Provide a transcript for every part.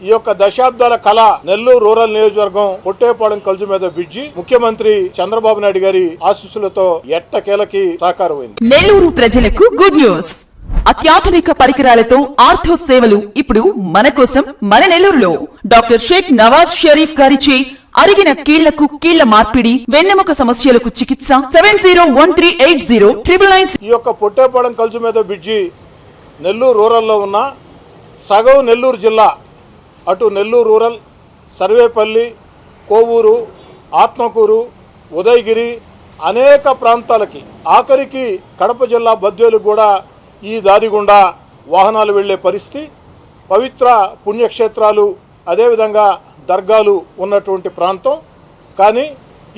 ఈ యొక్క దశాబ్దాల కళ నెల్లూరు రూరల్ నియోజకవర్గం పొట్టేపాలెం కలుజు మీద బ్రిడ్జి ముఖ్యమంత్రి చంద్రబాబు నాయుడు గారి ఆశీస్సులతో ఎట్టకేలకి సాకారమైంది నెల్లూరు ప్రజలకు గుడ్ న్యూస్. అత్యాధునిక పరికరాలతో ఆర్థో సేవలు ఇప్పుడు మన కోసం మన నెల్లూరులో. డాక్టర్ షేక్ నవాజ్ షరీఫ్ గారిచే అరిగిన కీళ్ళకు కీళ్ళ మార్పిడి వెన్నెముక సమస్యలకు చికిత్స seven zero one three eight zero triple nine ఈ యొక్క పొట్టేపాలెం కలుజు మీద బ్రిడ్జి నెల్లూరు రూరల్లో ఉన్న సగం నెల్లూరు జిల్లా అటు నెల్లూరు రూరల్ సర్వేపల్లి కోవూరు ఆత్మకూరు ఉదయగిరి అనేక ప్రాంతాలకి ఆఖరికి కడప జిల్లా బద్వేలు కూడా ఈ దారి గుండా వాహనాలు వెళ్ళే పరిస్థితి. పవిత్ర పుణ్యక్షేత్రాలు అదేవిధంగా దర్గాలు ఉన్నటువంటి ప్రాంతం. కానీ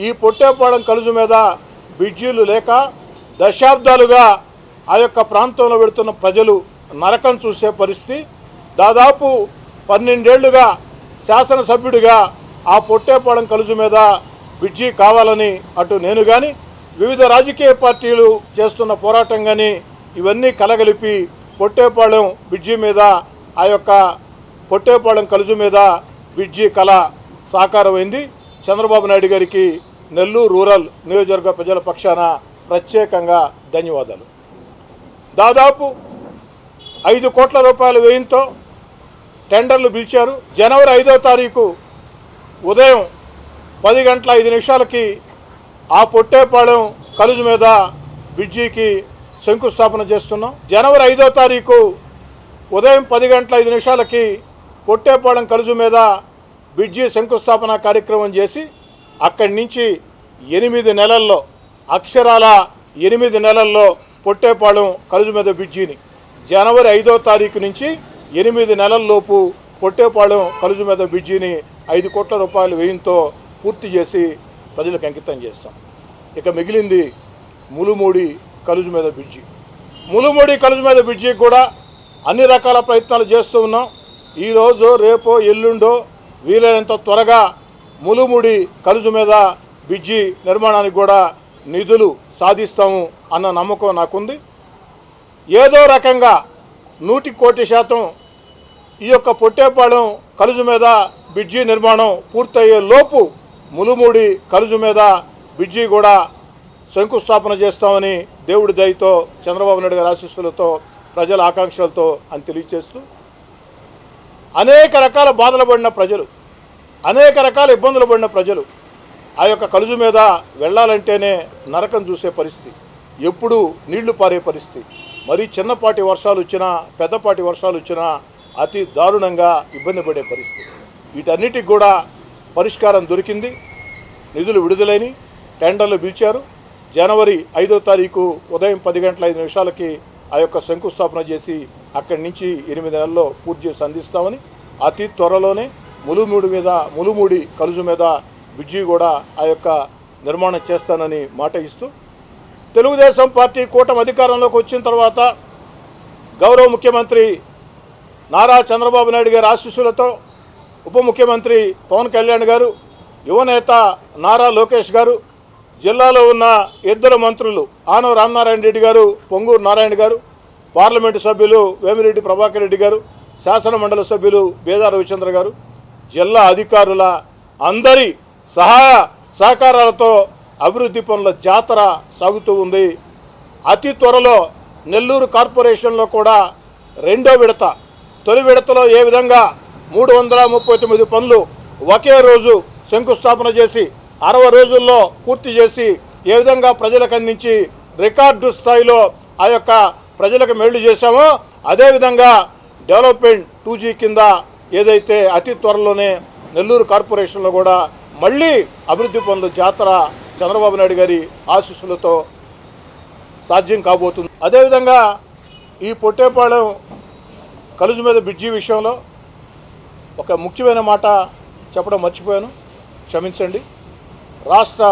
ఈ పొట్టేపాడం కలుజు మీద బిడ్జీలు లేక దశాబ్దాలుగా ఆ యొక్క ప్రాంతంలో వెళుతున్న ప్రజలు నరకం చూసే పరిస్థితి. దాదాపు పన్నెండేళ్ళుగా శాసనసభ్యుడిగా ఆ పొట్టేపాలెం కలుజు మీద బ్రిడ్జి కావాలని అటు నేను కానీ వివిధ రాజకీయ పార్టీలు చేస్తున్న పోరాటం కానీ ఇవన్నీ కలగలిపి పొట్టేపాళెం బ్రిడ్జి మీద ఆ యొక్క పొట్టేపాళెం కలుజు మీద బ్రిడ్జి కళ సాకారమైంది. చంద్రబాబు నాయుడు గారికి నెల్లూరు రూరల్ నియోజకవర్గ ప్రజల పక్షాన ప్రత్యేకంగా ధన్యవాదాలు. దాదాపు ఐదు కోట్ల రూపాయల వ్యయంతో టెండర్లు పిలిచారు. జనవరి ఐదో తారీఖు ఉదయం పది గంటల ఐదు నిమిషాలకి ఆ పొట్టేపాళెం కలుజు మీద బ్రిడ్జికి శంకుస్థాపన చేస్తున్నాం. జనవరి ఐదో తారీఖు ఉదయం పది గంటల ఐదు నిమిషాలకి పొట్టేపాళెం కలుజు మీద బ్రిడ్జి శంకుస్థాపన కార్యక్రమం చేసి అక్కడి నుంచి ఎనిమిది నెలల్లో అక్షరాల ఎనిమిది నెలల్లో పొట్టేపాళెం కలుజు మీద బ్రిడ్జిని జనవరి ఐదో తారీఖు నుంచి ఎనిమిది నెలల్లోపు పొట్టేపాళెం కలుజు మీద బ్రిడ్జిని ఐదు కోట్ల రూపాయల వ్యయంతో పూర్తి చేసి ప్రజలకు అంకితం చేస్తాం. ఇక మిగిలింది ములుమూడి కలుజు మీద బ్రిడ్జి. ములుమూడి కలుజు మీద బ్రిడ్జికి కూడా అన్ని రకాల ప్రయత్నాలు చేస్తూ ఉన్నాం. ఈరోజు రేపో ఎల్లుండో వీలైనంత త్వరగా ములుముడి కలుజు మీద బ్రిడ్జి నిర్మాణానికి కూడా నిధులు సాధిస్తాము అన్న నమ్మకం నాకుంది. ఏదో రకంగా నూటి కోటి శాతం ఈ యొక్క పొట్టేపాళెం కలుజు మీద బ్రిడ్జి నిర్మాణం పూర్తయ్యే లోపు ములుమూడి కలుజు మీద బ్రిడ్జి కూడా శంకుస్థాపన చేస్తామని దేవుడి దయతో చంద్రబాబు నాయుడు గారి ఆశీస్సులతో ప్రజల ఆకాంక్షలతో అని తెలియచేస్తూ అనేక రకాల బాధలు పడిన ప్రజలు అనేక రకాల ఇబ్బందులు పడిన ప్రజలు ఆ యొక్క కలుజు మీద వెళ్ళాలంటేనే నరకం చూసే పరిస్థితి ఎప్పుడు నీళ్ళు పారే పరిస్థితి. మరి చిన్నపాటి వర్షాలు వచ్చినా పెద్దపాటి వర్షాలు వచ్చినా అతి దారుణంగా ఇబ్బంది పడే పరిస్థితి. వీటన్నిటికి కూడా పరిష్కారం దొరికింది. నిధులు విడుదలైన టెండర్లు పిలిచారు. జనవరి ఐదో తారీఖు ఉదయం పది గంటల ఐదు నిమిషాలకి ఆ యొక్క శంకుస్థాపన చేసి అక్కడి నుంచి ఎనిమిది నెలల్లో పూర్తి చేసి అందిస్తామని అతి త్వరలోనే ములుమూడి మీద ములుమూడి కలుజు మీద బ్రిడ్జి కూడా ఆ యొక్క నిర్మాణం చేస్తానని మాట ఇస్తూ తెలుగుదేశం పార్టీ కూటమి అధికారంలోకి వచ్చిన తర్వాత గౌరవ ముఖ్యమంత్రి నారా చంద్రబాబు నాయుడు గారి ఆశీస్సులతో ఉప ముఖ్యమంత్రి పవన్ కళ్యాణ్ గారు యువనేత నారా లోకేష్ గారు జిల్లాలో ఉన్న ఇద్దరు మంత్రులు ఆనవ రామనారాయణ రెడ్డి గారు పొంగూరు నారాయణ గారు పార్లమెంటు సభ్యులు వేమిరెడ్డి ప్రభాకర్ రెడ్డి గారు శాసన మండలి సభ్యులు బేదా రవిచంద్ర గారు జిల్లా అధికారుల అందరి సహాయ సహకారాలతో అభివృద్ధి పనుల జాతర సాగుతూ ఉంది. అతి త్వరలో నెల్లూరు కార్పొరేషన్లో కూడా రెండో విడత తొలి విడతలో ఏ విధంగా మూడు వందల ముప్పై తొమ్మిది పనులు ఒకే రోజు శంకుస్థాపన చేసి అరవై రోజుల్లో పూర్తి చేసి ఏ విధంగా ప్రజలకు అందించి రికార్డు స్థాయిలో ఆ యొక్క ప్రజలకు మేళ్ళు చేశామో అదేవిధంగా డెవలప్మెంట్ టూ జీ కింద ఏదైతే అతి త్వరలోనే నెల్లూరు కార్పొరేషన్లో కూడా మళ్ళీ అభివృద్ధి పనుల జాతర చంద్రబాబు నాయుడు గారి ఆశీస్సులతో సాధ్యం కాబోతుంది. అదేవిధంగా ఈ పొట్టేపాళెం కలుజు మీద బ్రిడ్జి విషయంలో ఒక ముఖ్యమైన మాట చెప్పడం మర్చిపోయాను. క్షమించండి. రాష్ట్ర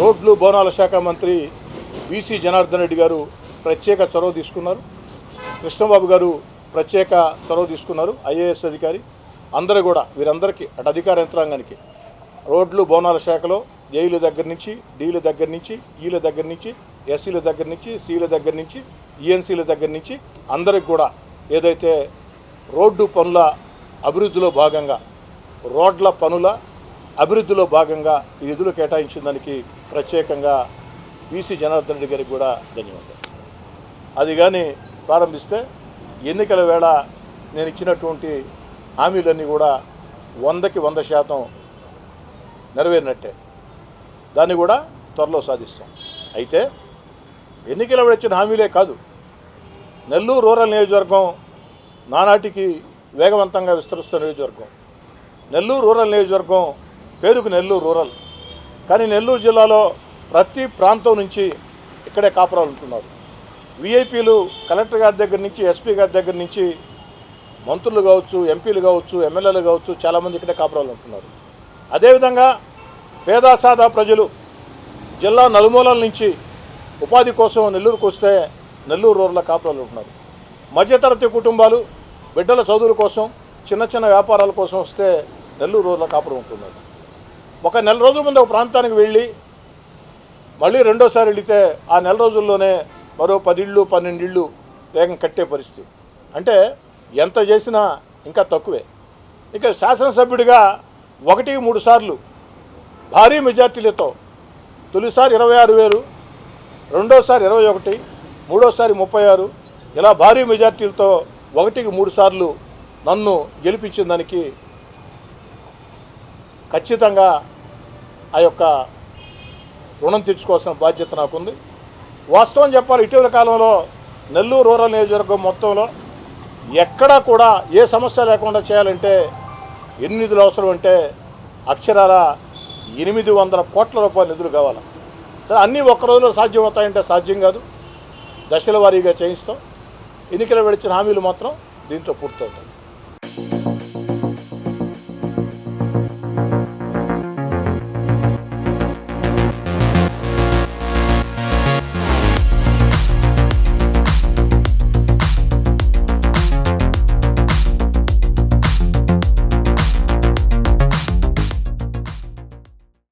రోడ్లు భవనాల శాఖ మంత్రి బీసీ జనార్దన్ రెడ్డి గారు ప్రత్యేక చొరవ తీసుకున్నారు. కృష్ణబాబు గారు ప్రత్యేక చొరవ తీసుకున్నారు. ఐఏఎస్ అధికారి అందరూ కూడా వీరందరికీ అటు అధికార యంత్రాంగానికి. రోడ్లు భవనాల శాఖలో ఏఈల దగ్గర నుంచి డీల దగ్గర నుంచి ఈల దగ్గర నుంచి ఎస్సీల దగ్గర నుంచి సీల దగ్గర నుంచి ఈఎన్సీల దగ్గర నుంచి అందరికి కూడా ఏదైతే రోడ్డు పనుల అభివృద్ధిలో భాగంగా రోడ్ల పనుల అభివృద్ధిలో భాగంగా ఈ నిధులు కేటాయించిన దానికి ప్రత్యేకంగా వీసీ జనార్దన్ రెడ్డి గారికి కూడా ధన్యవాదాలు. అది కానీ ప్రారంభిస్తే ఎన్నికల వేళ నేను ఇచ్చినటువంటి హామీలన్నీ కూడా వందకి వంద శాతం నెరవేరినట్టే. దాన్ని కూడా త్వరలో సాధిస్తాం. అయితే ఎన్నికల వేళ ఇచ్చిన హామీలే కాదు. నెల్లూరు రూరల్ నియోజకవర్గం నానాటికి వేగవంతంగా విస్తరిస్తున్న నియోజకవర్గం. నెల్లూరు రూరల్ నియోజకవర్గం పేరుకు నెల్లూరు రూరల్. కానీ నెల్లూరు జిల్లాలో ప్రతి ప్రాంతం నుంచి ఇక్కడే కాపురాలు ఉంటున్నారు. విఐపీలు కలెక్టర్ గారి దగ్గర నుంచి ఎస్పీ గారి దగ్గర నుంచి మంత్రులు కావచ్చు ఎంపీలు కావచ్చు ఎమ్మెల్యేలు కావచ్చు చాలామంది ఇక్కడే కాపురాలు ఉంటున్నారు. అదేవిధంగా పేదాసాదా ప్రజలు జిల్లా నలుమూలల నుంచి ఉపాధి కోసం నెల్లూరుకు వస్తే నెల్లూరు రూరల్ కాపురాలు ఉంటున్నారు. మధ్యతరగతి కుటుంబాలు బిడ్డల చదువుల కోసం చిన్న చిన్న వ్యాపారాల కోసం వస్తే నెల్లూరు రూరల్ కాపురం ఉంటున్నారు. ఒక నెల రోజుల ముందు ఒక ప్రాంతానికి వెళ్ళి మళ్ళీ రెండోసారి వెళితే ఆ నెల రోజుల్లోనే మరో పదిళ్ళు పన్నెండిళ్ళు వేగం కట్టే పరిస్థితి. అంటే ఎంత చేసినా ఇంకా తక్కువే. ఇక శాసనసభ్యుడిగా ఒకటి మూడు సార్లు భారీ మెజార్టీలతో తొలిసారి ఇరవై ఆరు వేలు రెండోసారి ఇరవై ఒకటి మూడోసారి ముప్పై ఆరు. ఇలా భారీ మెజార్టీలతో ఒకటికి మూడు సార్లు నన్ను గెలిపించిన దానికి ఖచ్చితంగా ఆ యొక్క రుణం తీర్చుకోవాల్సిన బాధ్యత నాకుంది. వాస్తవం చెప్పాలి ఇటీవల కాలంలో నెల్లూరు రూరల్ నియోజకవర్గం మొత్తంలో ఎక్కడా కూడా ఏ సమస్య లేకుండా చేయాలంటే ఎన్ని నిధులు అవసరం అంటే అక్షరాల ఎనిమిది వందల కోట్ల రూపాయల నిధులు కావాలి. సరే అన్నీ ఒక్క రోజులో సాధ్యం అవుతాయంటే సాధ్యం కాదు. దశల వారీగా చేయిస్తాం. ఎన్నికలు విడిచిన హామీలు మాత్రం దీంట్లో పూర్తవుతాయి.